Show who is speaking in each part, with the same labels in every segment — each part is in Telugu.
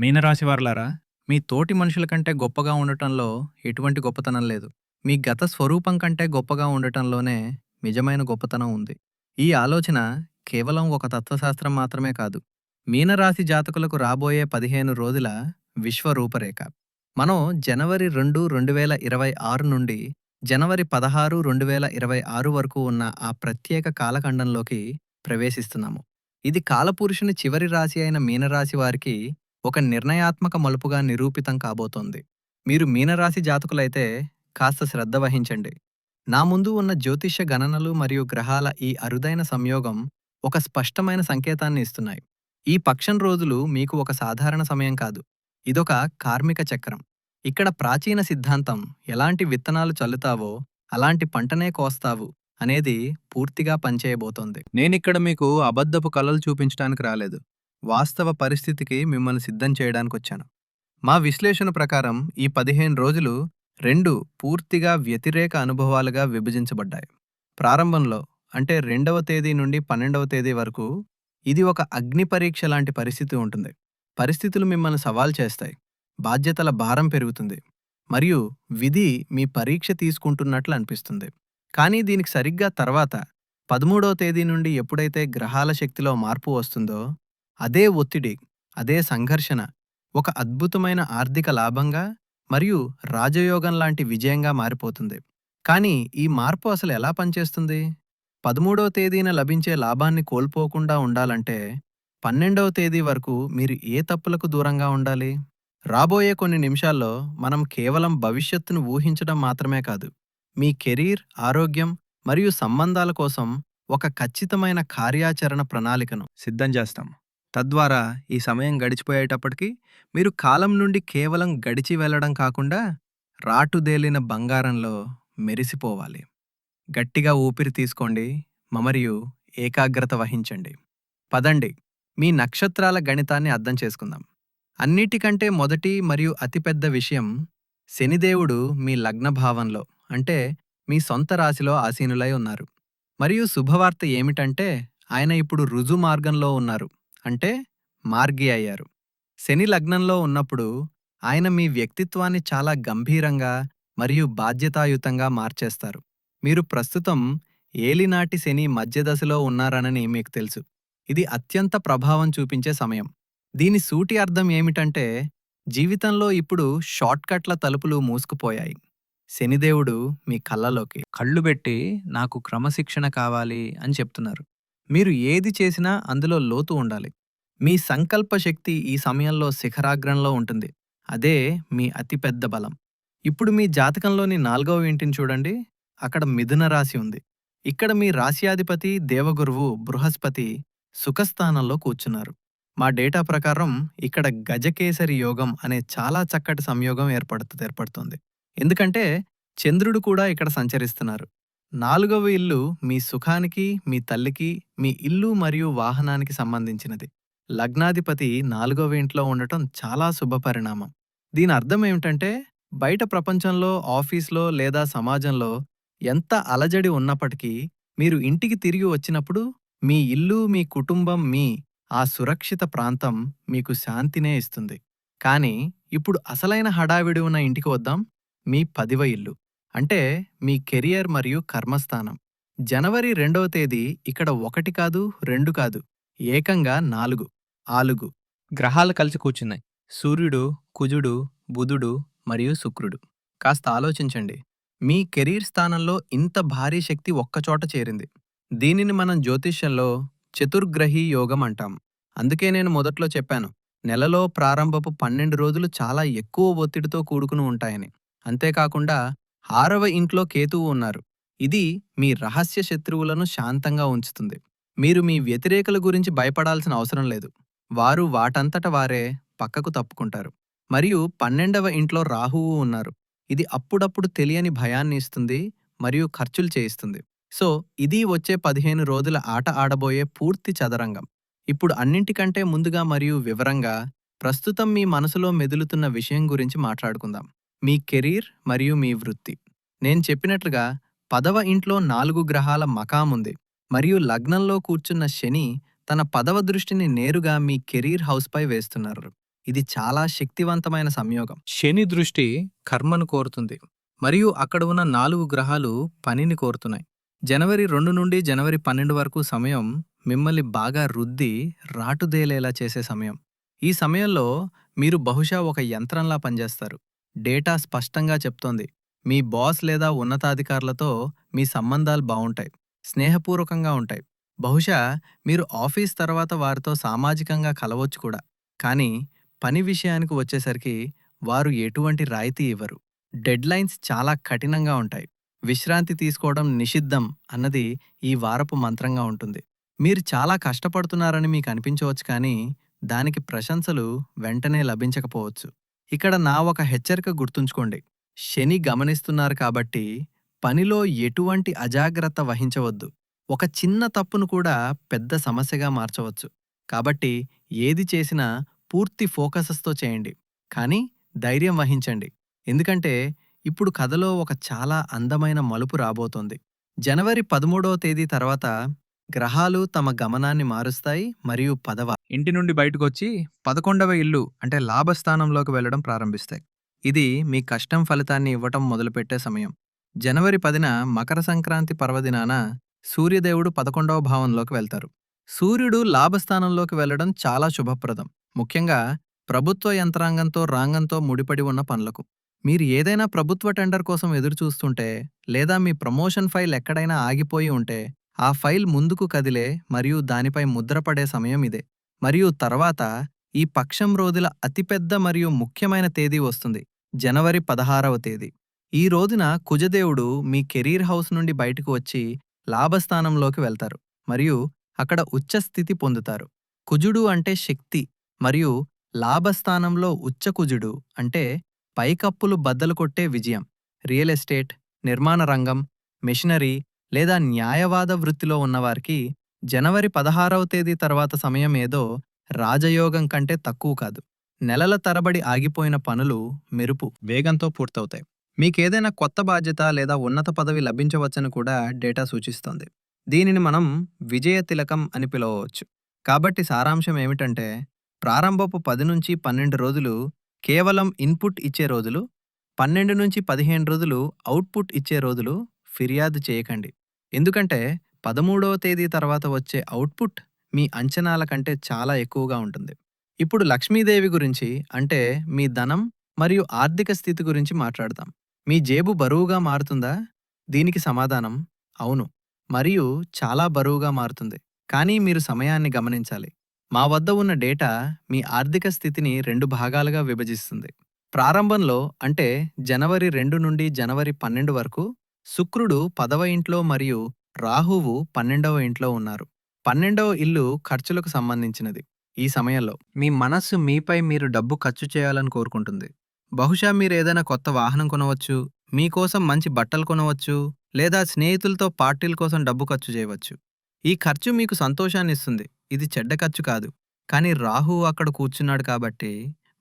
Speaker 1: మీనరాశివారులారా మీ తోటి మనుషుల కంటే గొప్పగా ఉండటంలో ఎటువంటి గొప్పతనం లేదు. మీ గత స్వరూపం కంటే గొప్పగా ఉండటంలోనే నిజమైన గొప్పతనం ఉంది. ఈ ఆలోచన కేవలం ఒక తత్వశాస్త్రం మాత్రమే కాదు మీనరాశి జాతకులకు రాబోయే పదిహేను రోజుల విశ్వ రూపరేఖ. మనం జనవరి రెండు రెండు వేల ఇరవై ఆరు నుండి జనవరి పదహారు రెండు వేల ఇరవై ఆరు వరకు ఉన్న ఆ ప్రత్యేక కాలఖండంలోకి ప్రవేశిస్తున్నాము. ఇది కాలపురుషుని చివరి రాశి అయిన మీనరాశి వారికి ఒక నిర్ణయాత్మక మలుపుగా నిరూపితం కాబోతోంది. మీరు మీనరాశి జాతకులైతే కాస్త శ్రద్ధ వహించండి. నా ముందు ఉన్న జ్యోతిష్య గణనలు మరియు గ్రహాల ఈ అరుదైన సంయోగం ఒక స్పష్టమైన సంకేతాన్ని ఇస్తున్నాయి. ఈ పక్షం రోజులు మీకు ఒక సాధారణ సమయం కాదు. ఇదొక కార్మిక చక్రం. ఇక్కడ ప్రాచీన సిద్ధాంతం ఎలాంటి విత్తనాలు చల్లుతావో అలాంటి పంటనే కోస్తావు అనేది పూర్తిగా పనిచేయబోతోంది. నేనిక్కడ మీకు అబద్ధపు కలలు చూపించడానికి రాలేదు. వాస్తవ పరిస్థితికి మిమ్మల్ని సిద్ధం చేయడానికి వచ్చాను మా విశ్లేషణ ప్రకారం ఈ పదిహేను రోజులు రెండు పూర్తిగా వ్యతిరేక అనుభవాలుగా విభజించబడ్డాయి. ప్రారంభంలో అంటే రెండవ తేదీ నుండి పన్నెండవ తేదీ వరకు ఇది ఒక అగ్ని పరీక్ష లాంటి పరిస్థితి ఉంటుంది. పరిస్థితులు మిమ్మల్ని సవాల్ చేస్తాయి. బాధ్యతల భారం పెరుగుతుంది. మరియు విధి మీ పరీక్ష తీసుకుంటున్నట్లు అనిపిస్తుంది. కానీ దీనికి సరిగ్గా తర్వాత పదమూడవ తేదీ నుండి ఎప్పుడైతే గ్రహాల శక్తిలో మార్పు వస్తుందో అదే ఒత్తిడి అదే సంఘర్షణ ఒక అద్భుతమైన ఆర్థిక లాభంగా మరియు రాజయోగం లాంటి విజయంగా మారిపోతుంది. కానీ ఈ మార్పు అసలు ఎలా పనిచేస్తుంది? పదమూడవ తేదీన లభించే లాభాన్ని కోల్పోకుండా ఉండాలంటే పన్నెండవ తేదీ వరకు మీరు ఏ తప్పులకు దూరంగా ఉండాలి? రాబోయే కొన్ని నిమిషాల్లో మనం కేవలం భవిష్యత్తును ఊహించడం మాత్రమే కాదు మీ కెరీర్ ఆరోగ్యం మరియు సంబంధాల కోసం ఒక ఖచ్చితమైన కార్యాచరణ ప్రణాళికను సిద్ధం చేస్తాం. తద్వారా ఈ సమయం గడిచిపోయేటప్పటికి మీరు కాలం నుండి కేవలం గడిచి వెళ్ళడం కాకుండా రాటుదేలిన బంగారంలో మెరిసిపోవాలి. గట్టిగా ఊపిరి తీసుకోండి మరియు ఏకాగ్రత వహించండి. పదండి మీ నక్షత్రాల గణితాన్ని అర్థం చేసుకుందాం. అన్నిటికంటే మొదటి మరియు అతిపెద్ద విషయం శనిదేవుడు మీ లగ్న భావంలో అంటే మీ సొంత రాశిలో ఆసీనులై ఉన్నారు. మరియు శుభవార్త ఏమిటంటే ఆయన ఇప్పుడు రుజు మార్గంలో ఉన్నారు. అంటే మార్గి అయ్యారు. శని లగ్నంలో ఉన్నప్పుడు ఆయన మీ వ్యక్తిత్వాన్ని చాలా గంభీరంగా మరియు బాధ్యతాయుతంగా మార్చేస్తారు. మీరు ప్రస్తుతం ఏలినాటి శని మధ్యదశలో ఉన్నారనని మీకు తెలుసు. ఇది అత్యంత ప్రభావం చూపించే సమయం. దీని సూటి అర్థం ఏమిటంటే జీవితంలో ఇప్పుడు షార్ట్కట్ల తలుపులు మూసుకుపోయాయి. శనిదేవుడు మీ కళ్ళలోకి. కళ్ళు పెట్టి నాకు క్రమశిక్షణ కావాలి అని చెప్తున్నారు. మీరు ఏది చేసినా అందులో లోతు ఉండాలి. మీ సంకల్ప శక్తి ఈ సమయంలో శిఖరాగ్రంలో ఉంటుంది. అదే మీ అతిపెద్ద బలం. ఇప్పుడు మీ జాతకంలోని నాలుగవ ఇంటిని చూడండి. అక్కడ మిథున రాశి ఉంది. ఇక్కడ మీ రాశ్యాధిపతి దేవగురువు బృహస్పతి సుఖస్థానంలో కూర్చున్నారు. మా డేటా ప్రకారం ఇక్కడ గజకేసరి యోగం అనే చాలా చక్కటి సంయోగం ఏర్పడుతుంది ఏర్పడుతుంది. ఎందుకంటే చంద్రుడు కూడా ఇక్కడ సంచరిస్తున్నారు. నాలుగవ ఇల్లు మీ సుఖానికి మీ తల్లికి మీ ఇల్లు మరియు వాహనానికి సంబంధించినది. లగ్నాధిపతి నాలుగవ ఇంట్లో ఉండటం చాలా శుభపరిణామం దీని అర్థం ఏమిటంటే బయట ప్రపంచంలో ఆఫీస్లో లేదా సమాజంలో ఎంత అలజడి ఉన్నప్పటికీ మీరు ఇంటికి తిరిగి వచ్చినప్పుడు మీ ఇల్లు మీ కుటుంబం మీ ఆ సురక్షిత ప్రాంతం మీకు శాంతినే ఇస్తుంది. కానీ ఇప్పుడు అసలైన హడావిడి ఉన్న ఇంటికి వద్దాం మీ పదివ ఇల్లు. అంటే మీ కెరియర్ మరియు కర్మస్థానం. జనవరి రెండవ తేదీ ఇక్కడ ఒకటి కాదు రెండు కాదు ఏకంగా నాలుగు ఆలుగు. గ్రహాలు కలిసి కూర్చున్నాయి. సూర్యుడు కుజుడు బుధుడు మరియు శుక్రుడు. కాస్త ఆలోచించండి. మీ కెరీర్ స్థానంలో ఇంత భారీ శక్తి ఒక్కచోట చేరింది. దీనిని మనం జ్యోతిష్యంలో చతుర్గ్రహీ యోగం అంటాం. అందుకే నేను మొదట్లో చెప్పాను నెలలో ప్రారంభపు పన్నెండు రోజులు చాలా ఎక్కువ ఒత్తిడితో కూడుకుని ఉంటాయని. అంతేకాకుండా ఆరవ ఇంట్లో కేతువు ఉన్నారు. ఇది మీ రహస్య శత్రువులను శాంతంగా ఉంచుతుంది. మీరు మీ వ్యతిరేకుల గురించి భయపడాల్సిన అవసరం లేదు. వారు వాటంతట వారే పక్కకు తప్పుకుంటారు. మరియు పన్నెండవ ఇంట్లో రాహువు ఉన్నారు. ఇది అప్పుడప్పుడు తెలియని భయాన్ని ఇస్తుంది మరియు ఖర్చులు చేయిస్తుంది. సో ఇది వచ్చే పదిహేను రోజుల ఆట ఆడబోయే పూర్తి చదరంగం. ఇప్పుడు అన్నింటికంటే ముందుగా మరియు వివరంగా ప్రస్తుతం మీ మనసులో మెదులుతున్న విషయం గురించి మాట్లాడుకుందాం. మీ కెరీర్ మరియు మీ వృత్తి. నేను చెప్పినట్లుగా పదవ ఇంట్లో నాలుగు గ్రహాల మకాముంది మరియు లగ్నంలో కూర్చున్న శని తన పదవ దృష్టిని నేరుగా మీ కెరీర్ హౌస్పై వేస్తున్నారు. ఇది చాలా శక్తివంతమైన సంయోగం. శని దృష్టి కర్మను కోరుతుంది. మరియు అక్కడ ఉన్న నాలుగు గ్రహాలు పనిని కోరుతున్నాయి. జనవరి రెండు నుండి జనవరి పన్నెండు వరకు సమయం మిమ్మల్ని బాగా రుద్ది రాటుదేలేలా చేసే సమయం. ఈ సమయంలో మీరు బహుశా ఒక యంత్రంలా పనిచేస్తారు. డేటా స్పష్టంగా చెప్తోంది. మీ బాస్ లేదా ఉన్నతాధికారులతో మీ సంబంధాలు బావుంటాయి. స్నేహపూర్వకంగా ఉంటాయి. బహుశా మీరు ఆఫీస్ తర్వాత వారితో సామాజికంగా కలవచ్చు కూడా. కానీ పని విషయానికి వచ్చేసరికి వారు ఎటువంటి రాయితీ ఇవ్వరు. డెడ్లైన్స్ చాలా కఠినంగా ఉంటాయి. విశ్రాంతి తీసుకోవడం నిషిద్ధం అన్నది ఈ వారపు మంత్రంగా ఉంటుంది. మీరు చాలా కష్టపడుతున్నారని మీకు అనిపించవచ్చు కానీ దానికి ప్రశంసలు వెంటనే లభించకపోవచ్చు. ఇక్కడ నా ఒక హెచ్చరిక గుర్తుంచుకోండి. శని గమనిస్తున్నారు కాబట్టి పనిలో ఎటువంటి అజాగ్రత్త వహించవద్దు. ఒక చిన్న తప్పును కూడా పెద్ద సమస్యగా మార్చవచ్చు. కాబట్టి ఏది చేసినా పూర్తి ఫోకసస్తో చేయండి. కానీ ధైర్యం వహించండి. ఎందుకంటే ఇప్పుడు కథలో ఒక చాలా అందమైన మలుపు రాబోతోంది. జనవరి పదమూడవ తేదీ తర్వాత గ్రహాలు తమ గమనాన్ని మారుస్తాయి మరియు పదవ ఇంటి నుండి బయటకు వచ్చి పదకొండవ ఇల్లు అంటే లాభస్థానంలోకి వెళ్ళడం ప్రారంభిస్తాయి. ఇది మీ కష్టం ఫలితాన్ని ఇవ్వటం మొదలుపెట్టే సమయం. జనవరి పదిన మకర సంక్రాంతి పర్వదినాన సూర్యదేవుడు పదకొండవ భావంలోకి వెళ్తారు. సూర్యుడు లాభస్థానంలోకి వెళ్ళడం చాలా శుభప్రదం. ముఖ్యంగా ప్రభుత్వ యంత్రాంగంతో రాంగంతో ముడిపడి ఉన్న పనులకు. మీరు ఏదైనా ప్రభుత్వ టెండర్ కోసం ఎదురుచూస్తుంటే లేదా మీ ప్రమోషన్ ఫైల్ ఎక్కడైనా ఆగిపోయి ఉంటే ఆ ఫైల్ ముందుకు కదిలే మరియు దానిపై ముద్రపడే సమయం ఇదే. మరియు తర్వాత ఈ పక్షం రోజుల అతిపెద్ద మరియు ముఖ్యమైన తేదీ వస్తుంది జనవరి పదహారవ తేదీ. ఈ రోజున కుజదేవుడు మీ కెరీర్ హౌస్ నుండి బయటకు వచ్చి లాభస్థానంలోకి వెళ్తారు మరియు అక్కడ ఉచ్చస్థితి పొందుతారు. కుజుడు అంటే శక్తి మరియు లాభస్థానంలో ఉచ్చకుజుడు అంటే పైకప్పులు బద్దలు కొట్టే విజయం. రియల్ ఎస్టేట్ నిర్మాణ రంగం మెషినరీ లేదా న్యాయవాద వృత్తిలో ఉన్నవారికి జనవరి పదహారవ తేదీ తర్వాత సమయం ఏదో రాజయోగం కంటే తక్కువ కాదు. నెలల తరబడి ఆగిపోయిన పనులు మెరుపు. వేగంతో పూర్తవుతాయి. మీకేదైనా కొత్త బాధ్యత లేదా ఉన్నత పదవి లభించవచ్చని కూడా డేటా సూచిస్తోంది. దీనిని మనం విజయ తిలకం అని పిలవవచ్చు. కాబట్టి సారాంశం ఏమిటంటే ప్రారంభపు పది నుంచి పన్నెండు రోజులు కేవలం ఇన్పుట్ ఇచ్చే రోజులు పన్నెండు నుంచి పదిహేను రోజులు అవుట్పుట్ ఇచ్చే రోజులు ఫిర్యాదు చేయకండి. ఎందుకంటే పదమూడవ తేదీ తర్వాత వచ్చే అవుట్పుట్ మీ అంచనాల కంటే చాలా ఎక్కువగా ఉంటుంది. ఇప్పుడు లక్ష్మీదేవి గురించి అంటే మీ ధనం మరియు ఆర్థిక స్థితి గురించి మాట్లాడదాం. మీ జేబు బరువుగా మారుతుందా? దీనికి సమాధానం అవును. మరియు చాలా బరువుగా మారుతుంది. కానీ మీరు సమయాన్ని గమనించాలి. మా వద్ద ఉన్న డేటా మీ ఆర్థిక స్థితిని రెండు భాగాలుగా విభజిస్తుంది. ప్రారంభంలో అంటే జనవరి రెండు నుండి జనవరి పన్నెండు వరకు శుక్రుడు పదవ ఇంట్లో మరియు రాహువు పన్నెండవ ఇంట్లో ఉన్నారు. పన్నెండవ ఇల్లు ఖర్చులకు సంబంధించినది ఈ సమయంలో. మీ మనస్సు మీపై మీరు డబ్బు ఖర్చు చేయాలని కోరుకుంటుంది. బహుశా మీరు ఏదైనా కొత్త వాహనం కొనవచ్చు మీకోసం మంచి బట్టలు కొనవచ్చు లేదా స్నేహితులతో పార్టీల కోసం డబ్బు ఖర్చు చేయవచ్చు. ఈ ఖర్చు మీకు సంతోషాన్ని ఇస్తుంది. ఇది చెడ్డ ఖర్చు కాదు. కానీ రాహు అక్కడ కూర్చున్నాడు కాబట్టి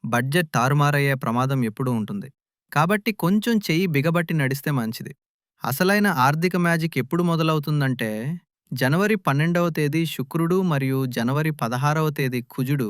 Speaker 1: బడ్జెట్ తారుమారయ్యే ప్రమాదం ఎప్పుడూ ఉంటుంది. కాబట్టి కొంచెం చెయ్యి బిగబట్టి నడిస్తే మంచిది. అసలైన ఆర్థిక మ్యాజిక్ ఎప్పుడు మొదలవుతుందంటే జనవరి పన్నెండవ తేదీ శుక్రుడు మరియు జనవరి పదహారవ తేదీ కుజుడు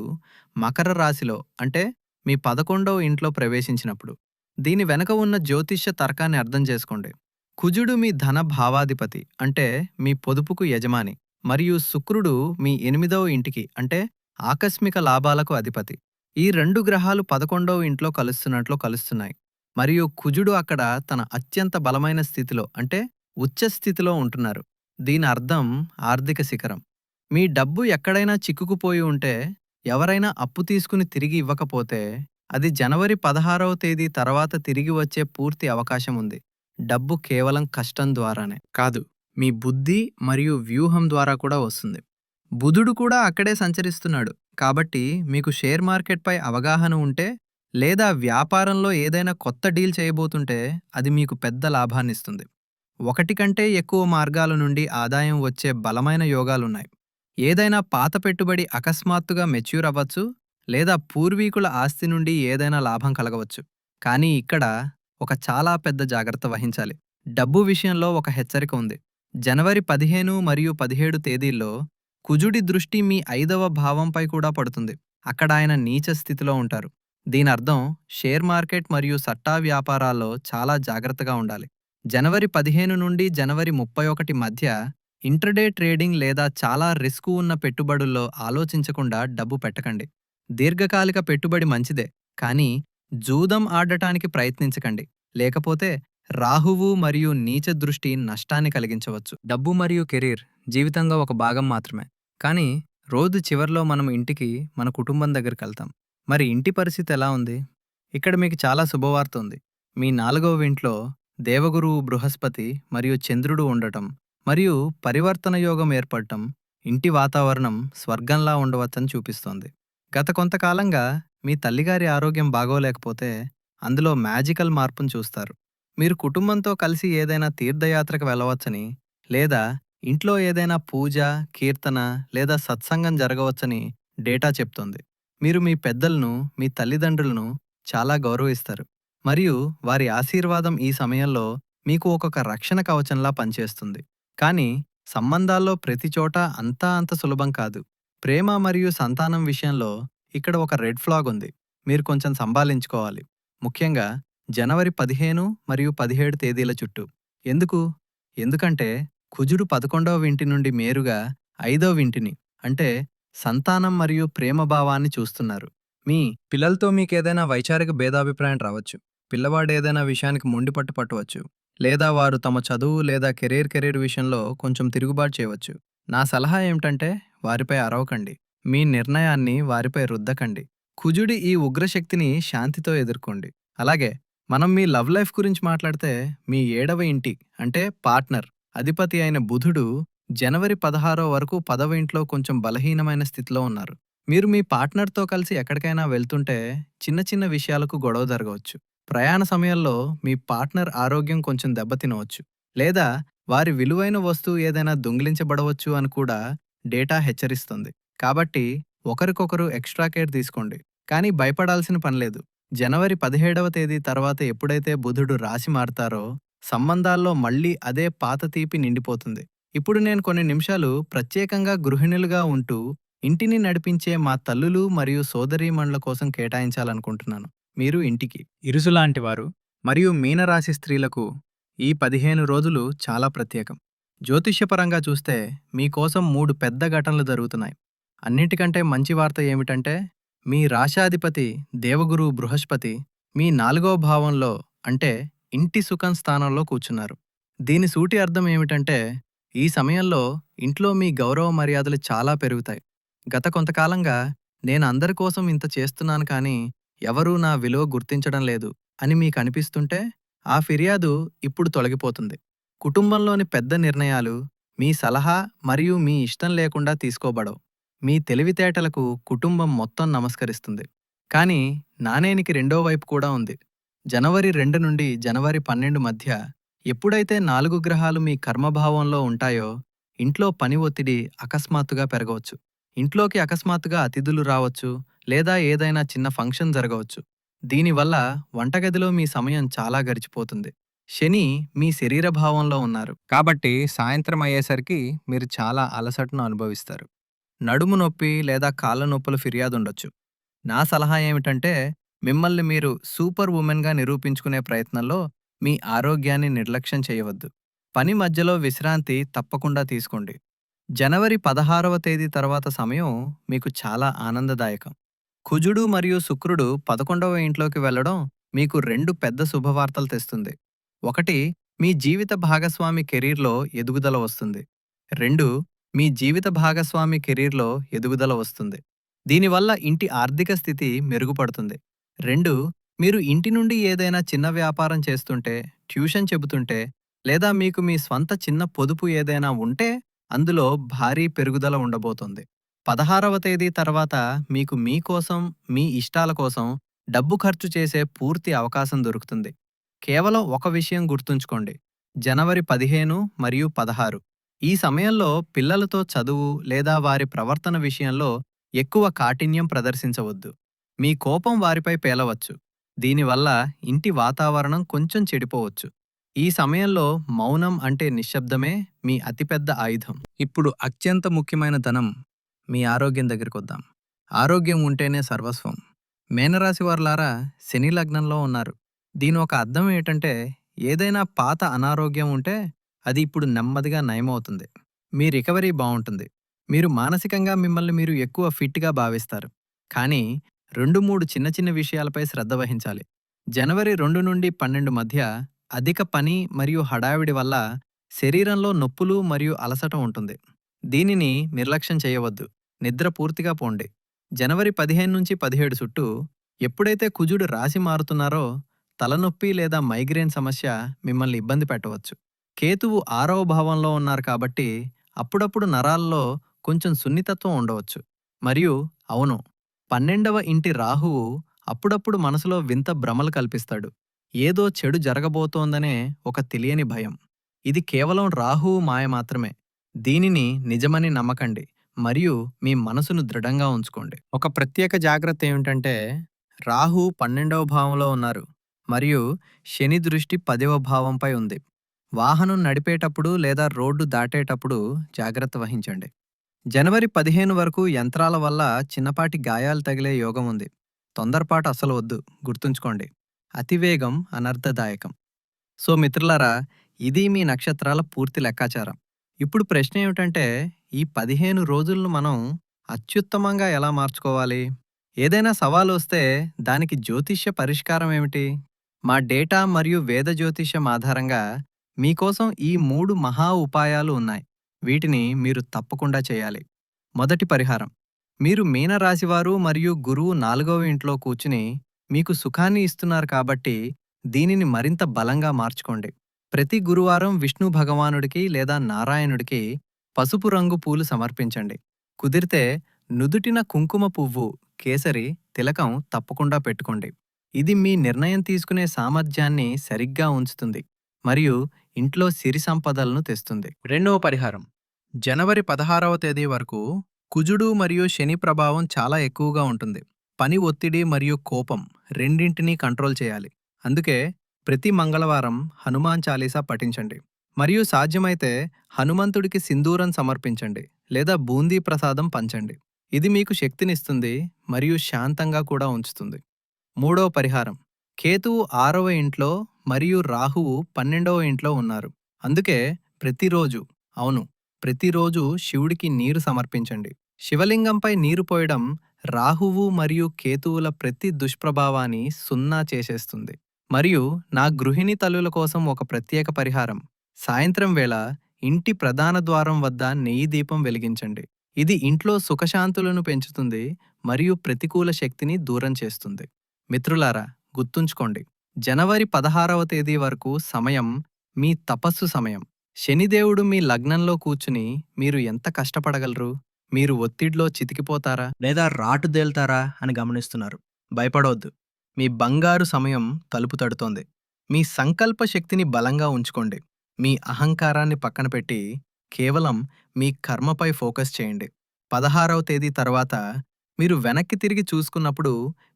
Speaker 1: మకర రాశిలో అంటే మీ పదకొండవ ఇంట్లో ప్రవేశించినప్పుడు. దీని వెనక ఉన్న జ్యోతిష్య తర్కాన్ని అర్థం చేసుకోండి. కుజుడు మీ ధన భావాధిపతి అంటే మీ పొదుపుకు యజమాని మరియు శుక్రుడు మీ ఎనిమిదవ ఇంటికి అంటే ఆకస్మిక లాభాలకు అధిపతి. ఈ రెండు గ్రహాలు పదకొండవ ఇంట్లో కలుస్తున్నట్లు కలుస్తున్నాయి. మరియు కుజుడు అక్కడ తన అత్యంత బలమైన స్థితిలో అంటే ఉచ్చ స్థితిలో ఉంటున్నారు. దీని అర్థం ఆర్థిక శిఖరం. మీ డబ్బు ఎక్కడైనా చిక్కుకుపోయి ఉంటే ఎవరైనా అప్పు తీసుకుని తిరిగి ఇవ్వకపోతే అది జనవరి పదహారవ తేదీ తర్వాత తిరిగి వచ్చే పూర్తి అవకాశం ఉంది. డబ్బు కేవలం కష్టం ద్వారానే. కాదు మీ బుద్ధి మరియు వ్యూహం ద్వారా కూడా వస్తుంది. బుధుడు కూడా అక్కడే సంచరిస్తున్నాడు. కాబట్టి మీకు షేర్ మార్కెట్పై అవగాహన ఉంటే లేదా వ్యాపారంలో ఏదైనా కొత్త డీల్ చేయబోతుంటే అది మీకు పెద్ద లాభాన్నిస్తుంది. ఒకటి కంటే ఎక్కువ మార్గాల నుండి ఆదాయం వచ్చే బలమైన యోగాలున్నాయి. ఏదైనా పాత పెట్టుబడి అకస్మాత్తుగా మెచ్యూర్ అవ్వచ్చు లేదా పూర్వీకుల ఆస్తి నుండి ఏదైనా లాభం కలగవచ్చు. కానీ ఇక్కడ ఒక చాలా పెద్ద జాగ్రత్త వహించాలి. డబ్బు విషయంలో ఒక హెచ్చరిక ఉంది. జనవరి పదిహేను మరియు పదిహేడు తేదీల్లో కుజుడి దృష్టి మీ ఐదవ భావంపై కూడా పడుతుంది. అక్కడ ఆయన నీచ స్థితిలో ఉంటారు. దీని అర్థం షేర్ మార్కెట్ మరియు సట్టా వ్యాపారాల్లో చాలా జాగ్రత్తగా ఉండాలి. జనవరి పదిహేను నుండి జనవరి ముప్పై ఒకటి మధ్య ఇంటర్డే ట్రేడింగ్ లేదా చాలా రిస్క్ ఉన్న పెట్టుబడుల్లో ఆలోచించకుండా డబ్బు పెట్టకండి. దీర్ఘకాలిక పెట్టుబడి మంచిదే కానీ జూదం ఆడటానికి ప్రయత్నించకండి. లేకపోతే రాహువు మరియు నీచ దృష్టి నష్టాన్ని కలిగించవచ్చు. డబ్బు మరియు కెరీర్ జీవితంలో ఒక భాగం మాత్రమే కానీ రోజు చివర్లో మనం ఇంటికి మన కుటుంబం దగ్గరికి వెళ్తాం. మరి ఇంటి పరిస్థితి ఎలా ఉంది? ఇక్కడ మీకు చాలా శుభవార్త ఉంది. మీ నాలుగవ ఇంట్లో దేవగురువు బృహస్పతి మరియు చంద్రుడు ఉండటం మరియు పరివర్తన యోగం ఏర్పడటం ఇంటి వాతావరణం స్వర్గంలా ఉండవచ్చని చూపిస్తోంది. గత కొంతకాలంగా మీ తల్లిగారి ఆరోగ్యం బాగోలేకపోతే అందులో మ్యాజికల్ మార్పును చూస్తారు. మీరు కుటుంబంతో కలిసి ఏదైనా తీర్థయాత్రకు వెళ్ళవచ్చని లేదా ఇంట్లో ఏదైనా పూజ కీర్తన లేదా సత్సంగం జరగవచ్చని డేటా చెప్తోంది. మీరు మీ పెద్దలను మీ తల్లిదండ్రులను చాలా గౌరవిస్తారు. మరియు వారి ఆశీర్వాదం ఈ సమయంలో మీకు ఒక్కొక్క రక్షణ కవచంలా పనిచేస్తుంది. కానీ సంబంధాల్లో ప్రతి చోట అంతా అంత సులభం కాదు. ప్రేమ మరియు సంతానం విషయంలో ఇక్కడ ఒక రెడ్ ఫ్లాగ్ ఉంది. మీరు కొంచెం సంభాలించుకోవాలి. ముఖ్యంగా జనవరి పదిహేను మరియు పదిహేడు తేదీల చుట్టూ. ఎందుకు? ఎందుకంటే కుజుడు పదకొండవ వింటి నుండి మేరుగా ఐదవ వింటిని అంటే సంతానం మరియు ప్రేమ భావాన్ని చూస్తున్నారు. మీ పిల్లలతో మీకేదైనా వైచారిక భేదాభిప్రాయం రావచ్చు. పిల్లవాడు ఏదైనా విషయానికి మొండిపట్టు పట్టవచ్చు. లేదా వారు తమ చదువు లేదా కెరీర్ కెరీర్ విషయంలో కొంచెం తిరుగుబాటు చేయవచ్చు. నా సలహా ఏమిటంటే వారిపై అరవకండి. మీ నిర్ణయాన్ని వారిపై రుద్దకండి. కుజుడి ఈ ఉగ్రశక్తిని శాంతితో ఎదుర్కోండి. అలాగే మనం మీ లవ్ లైఫ్ గురించి మాట్లాడితే మీ ఏడవ ఇంటి అంటే పార్ట్నర్ అధిపతి అయిన బుధుడు జనవరి పదహారో వరకు పదవ ఇంట్లో కొంచెం బలహీనమైన స్థితిలో ఉన్నారు. మీరు మీ పార్ట్నర్తో కలిసి ఎక్కడికైనా వెళ్తుంటే చిన్న చిన్న విషయాలకు గొడవ జరగవచ్చు. ప్రయాణ సమయంలో మీ పార్ట్నర్ ఆరోగ్యం కొంచెం దెబ్బతినవచ్చు. లేదా వారి విలువైన వస్తువు ఏదైనా దొంగిలించబడవచ్చు అని కూడా డేటా హెచ్చరిస్తుంది. కాబట్టి ఒకరికొకరు ఎక్స్ట్రా కేర్ తీసుకోండి. కానీ భయపడాల్సిన పనిలేదు జనవరి పదిహేడవ తేదీ తర్వాత ఎప్పుడైతే బుధుడు రాశి మారతారో సంబంధాల్లో మళ్ళీ అదే పాత తీపి నిండిపోతుంది. ఇప్పుడు నేను కొన్ని నిమిషాలు ప్రత్యేకంగా గృహిణులుగా ఉంటూ ఇంటిని నడిపించే మా తల్లులు మరియు సోదరీమణుల కోసం కేటాయించాలనుకుంటున్నాను. మీరు ఇంటికి. ఇరుసులాంటి వారు మరియు మీనరాశి స్త్రీలకు ఈ పదిహేను రోజులు చాలా ప్రత్యేకం. జ్యోతిష్యపరంగా చూస్తే మీకోసం మూడు పెద్ద ఘటనలు జరుగుతున్నాయి. అన్నిటికంటే మంచి వార్త ఏమిటంటే మీ రాశాధిపతి దేవగురు బృహస్పతి మీ నాలుగో భావంలో అంటే ఇంటి సుఖం స్థానంలో కూర్చున్నారు. దీని సూటి అర్థం ఏమిటంటే ఈ సమయంలో ఇంట్లో మీ గౌరవ మర్యాదలు చాలా పెరుగుతాయి. గత కొంతకాలంగా నేను అందరి కోసం ఇంత చేస్తున్నాను కానీ ఎవరూ నా విలువ గుర్తించడం లేదు అని మీకు అనిపిస్తుంటే ఆ ఫిర్యాదు ఇప్పుడు తొలగిపోతుంది. కుటుంబంలోని పెద్ద నిర్ణయాలు మీ సలహా మరియు మీ ఇష్టం లేకుండా తీసుకోబడవు. మీ తెలివితేటలకు కుటుంబం మొత్తం నమస్కరిస్తుంది. కానీ నాణేనికి రెండో వైపు కూడా ఉంది. జనవరి రెండు నుండి జనవరి పన్నెండు మధ్య ఎప్పుడైతే నాలుగు గ్రహాలు మీ కర్మభావంలో ఉంటాయో ఇంట్లో పని ఒత్తిడి అకస్మాత్తుగా పెరగవచ్చు. ఇంట్లోకి అకస్మాత్తుగా అతిథులు రావచ్చు లేదా ఏదైనా చిన్న ఫంక్షన్ జరగవచ్చు. దీనివల్ల వంటగదిలో మీ సమయం చాలా గడిచిపోతుంది. శని మీ శరీర భావంలో ఉన్నారు. కాబట్టి సాయంత్రం అయ్యేసరికి మీరు చాలా అలసటను అనుభవిస్తారు. నడుము నొప్పి లేదా కాళ్ళ నొప్పుల ఫిర్యాదు ఉండొచ్చు నా సలహా ఏమిటంటే మిమ్మల్ని మీరు సూపర్ ఉమెన్గా నిరూపించుకునే ప్రయత్నంలో మీ ఆరోగ్యాన్ని నిర్లక్ష్యం చేయవద్దు. పని మధ్యలో విశ్రాంతి తప్పకుండా తీసుకోండి. జనవరి పదహారవ తేదీ తర్వాత సమయం మీకు చాలా ఆనందదాయకం. కుజుడు మరియు శుక్రుడు పదకొండవ ఇంట్లోకి వెళ్ళడం మీకు రెండు పెద్ద శుభవార్తలు తెస్తుంది. ఒకటి మీ జీవిత భాగస్వామి కెరీర్లో ఎదుగుదల వస్తుంది. రెండు మీ జీవిత భాగస్వామి కెరీర్లో ఎదుగుదల వస్తుంది. దీనివల్ల ఇంటి ఆర్థిక స్థితి మెరుగుపడుతుంది. రెండు మీరు ఇంటి నుండి ఏదైనా చిన్న వ్యాపారం చేస్తుంటే ట్యూషన్ చెబుతుంటే లేదా మీకు మీ స్వంత చిన్న పొదుపు ఏదైనా ఉంటే అందులో భారీ పెరుగుదల ఉండబోతుంది. పదహారవ తేదీ తర్వాత మీకు మీకోసం మీ ఇష్టాల కోసం డబ్బు ఖర్చు చేసే పూర్తి అవకాశం దొరుకుతుంది. కేవలం ఒక విషయం గుర్తుంచుకోండి. జనవరి పదిహేను మరియు పదహారు. ఈ సమయంలో పిల్లలతో చదువు లేదా వారి ప్రవర్తన విషయంలో ఎక్కువ కాఠిన్యం ప్రదర్శించవద్దు. మీ కోపం వారిపై పేలవచ్చు. దీనివల్ల ఇంటి వాతావరణం కొంచెం చెడిపోవచ్చు. ఈ సమయంలో మౌనం అంటే నిశ్శబ్దమే మీ అతిపెద్ద ఆయుధం. ఇప్పుడు అత్యంత ముఖ్యమైన ధనం మీ ఆరోగ్యం దగ్గరికి వద్దాం. ఆరోగ్యం ఉంటేనే సర్వస్వం. మేనరాశి వారులారా శని లగ్నంలో ఉన్నారు. దీని ఒక అర్థం ఏంటంటే ఏదైనా పాత అనారోగ్యం ఉంటే అది ఇప్పుడు నెమ్మదిగా నయమవుతుంది. మీ రికవరీ బాగుంటుంది. మీరు మానసికంగా మిమ్మల్ని మీరు ఎక్కువ ఫిట్గా భావిస్తారు. కానీ రెండు మూడు చిన్న చిన్న విషయాలపై శ్రద్ధ వహించాలి. జనవరి రెండు నుండి పన్నెండు మధ్య అధిక పని మరియు హడావిడి వల్ల శరీరంలో నొప్పులు మరియు అలసట ఉంటుంది. దీనిని నిర్లక్ష్యం చేయవద్దు. నిద్ర పూర్తిగా పోండి. జనవరి పదిహేను నుంచి పదిహేడు చుట్టూ ఎప్పుడైతే కుజుడు రాశి మారుతున్నారో తలనొప్పి లేదా మైగ్రేన్ సమస్య మిమ్మల్ని ఇబ్బంది పెట్టవచ్చు. కేతువు ఆరవ భావంలో ఉన్నారు కాబట్టి అప్పుడప్పుడు నరాల్లో కొంచెం సున్నితత్వం ఉండవచ్చు. మరియు అవును పన్నెండవ ఇంటి రాహువు అప్పుడప్పుడు మనసులో వింత భ్రమలు కల్పిస్తాడు. ఏదో చెడు జరగబోతోందనే ఒక తెలియని భయం. ఇది కేవలం రాహువు మాయ మాత్రమే. దీనిని నిజమని నమ్మకండి. మరియు మీ మనసును దృఢంగా ఉంచుకోండి. ఒక ప్రత్యేక జాగ్రత్త ఏమిటంటే రాహు పన్నెండవ భావంలో ఉన్నారు. మరియు శని దృష్టి పదవ భావంపై ఉంది. వాహనం నడిపేటప్పుడు లేదా రోడ్డు దాటేటప్పుడు జాగ్రత్త వహించండి. జనవరి పదిహేను వరకు యంత్రాల వల్ల చిన్నపాటి గాయాలు తగిలే యోగం ఉంది. తొందరపాటు అసలు వద్దు. గుర్తుంచుకోండి. అతివేగం అనర్థదాయకం. సో మిత్రులారా ఇది మీ నక్షత్రాల పూర్తి లెక్కాచారం. ఇప్పుడు ప్రశ్న ఏమిటంటే ఈ పదిహేను రోజులను మనం అత్యుత్తమంగా ఎలా మార్చుకోవాలి? ఏదైనా సవాలు వస్తే దానికి జ్యోతిష్య పరిష్కారం ఏమిటి? మా డేటా మరియు వేద జ్యోతిష్యం ఆధారంగా మీకోసం ఈ మూడు మహా ఉపాయాలు ఉన్నాయి. వీటిని మీరు తప్పకుండా చేయాలి. మొదటి పరిహారం. మీరు మీనరాశివారు మరియు గురువు నాలుగవ ఇంట్లో కూర్చుని మీకు సుఖాన్ని ఇస్తున్నారు కాబట్టి దీనిని మరింత బలంగా మార్చుకోండి. ప్రతి గురువారం విష్ణు భగవానుడికి లేదా నారాయణుడికి పసుపు రంగు పూలు సమర్పించండి. కుదిరితే నుదుటిన కుంకుమ పువ్వు కేసరి తిలకం తప్పకుండా పెట్టుకోండి. ఇది మీ నిర్ణయం తీసుకునే సామర్థ్యాన్ని సరిగ్గా ఉంచుతుంది. మరియు ఇంట్లో సిరి సంపదలను తెస్తుంది. రెండవ పరిహారం. జనవరి పదహారవ తేదీ వరకు కుజుడు మరియు శని ప్రభావం చాలా ఎక్కువగా ఉంటుంది. పని ఒత్తిడి మరియు కోపం రెండింటినీ కంట్రోల్ చేయాలి. అందుకే ప్రతి మంగళవారం హనుమాన్ చాలీసా పఠించండి. మరియు సాధ్యమైతే హనుమంతుడికి సింధూరం సమర్పించండి లేదా బూందీ ప్రసాదం పంచండి. ఇది మీకు శక్తినిస్తుంది మరియు శాంతంగా కూడా ఉంచుతుంది. మూడవ పరిహారం. కేతువు ఆరవ ఇంట్లో మరియు రాహువు పన్నెండవ ఇంట్లో ఉన్నారు. అందుకే ప్రతిరోజు అవును ప్రతిరోజు శివుడికి నీరు సమర్పించండి. శివలింగంపై నీరు పోయడం రాహువు మరియు కేతువుల ప్రతి దుష్ప్రభావాన్ని సున్నా చేసేస్తుంది. మరియు నా గృహిణి తల్లుల కోసం ఒక ప్రత్యేక పరిహారం. సాయంత్రం వేళ ఇంటి ప్రధాన ద్వారం వద్ద నెయ్యి దీపం వెలిగించండి. ఇది ఇంట్లో సుఖశాంతులను పెంచుతుంది మరియు ప్రతికూల శక్తిని దూరం చేస్తుంది. మిత్రులారా గుర్తుంచుకోండి జనవరి పదహారవ తేదీ వరకు సమయం మీ తపస్సు సమయం. శనిదేవుడు మీ లగ్నంలో కూర్చుని మీరు ఎంత కష్టపడగలరు? మీరు ఒత్తిడిలో చితికిపోతారా? లేదా రాటుదేల్తారా అని గమనిస్తున్నారు. భయపడవద్దు మీ బంగారు సమయం తలుపు తడుతోంది. మీ సంకల్ప శక్తిని బలంగా ఉంచుకోండి. మీ అహంకారాన్ని పక్కన పెట్టి కేవలం మీ కర్మపై ఫోకస్ చేయండి. పదహారవ తేదీ తర్వాత మీరు వెనక్కి తిరిగి చూసుకున్నప్పుడు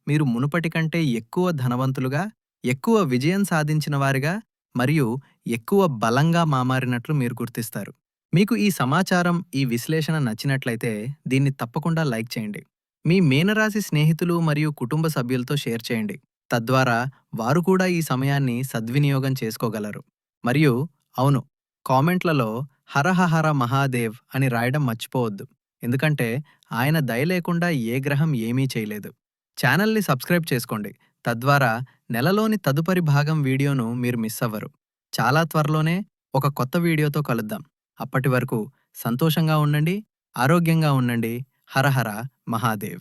Speaker 1: మీరు మునుపటి కంటే ఎక్కువ ధనవంతులుగా ఎక్కువ విజయం సాధించిన వారిగా మరియు ఎక్కువ బలంగా మామారినట్లు మీరు గుర్తిస్తారు. మీకు ఈ సమాచారం ఈ విశ్లేషణ నచ్చినట్లయితే దీన్ని తప్పకుండా లైక్ చేయండి. మీ మీనరాశి స్నేహితులు మరియు కుటుంబ సభ్యులతో షేర్ చేయండి. తద్వారా వారు కూడా ఈ సమయాన్ని సద్వినియోగం చేసుకోగలరు. మరియు అవును కామెంట్లలో హరహహర మహాదేవ్ అని రాయడం మర్చిపోవద్దు. ఎందుకంటే ఆయన దయ లేకుండా ఏ గ్రహం ఏమీ చేయలేదు. ఛానల్ని సబ్స్క్రైబ్ చేసుకోండి. తద్వారా నెలలోని తదుపరి భాగం వీడియోను మీరు మిస్ అవ్వరు. చాలా త్వరలోనే ఒక కొత్త వీడియోతో కలుద్దాం. అప్పటి వరకు సంతోషంగా ఉండండి ఆరోగ్యంగా ఉండండి. హరహర మహాదేవ్.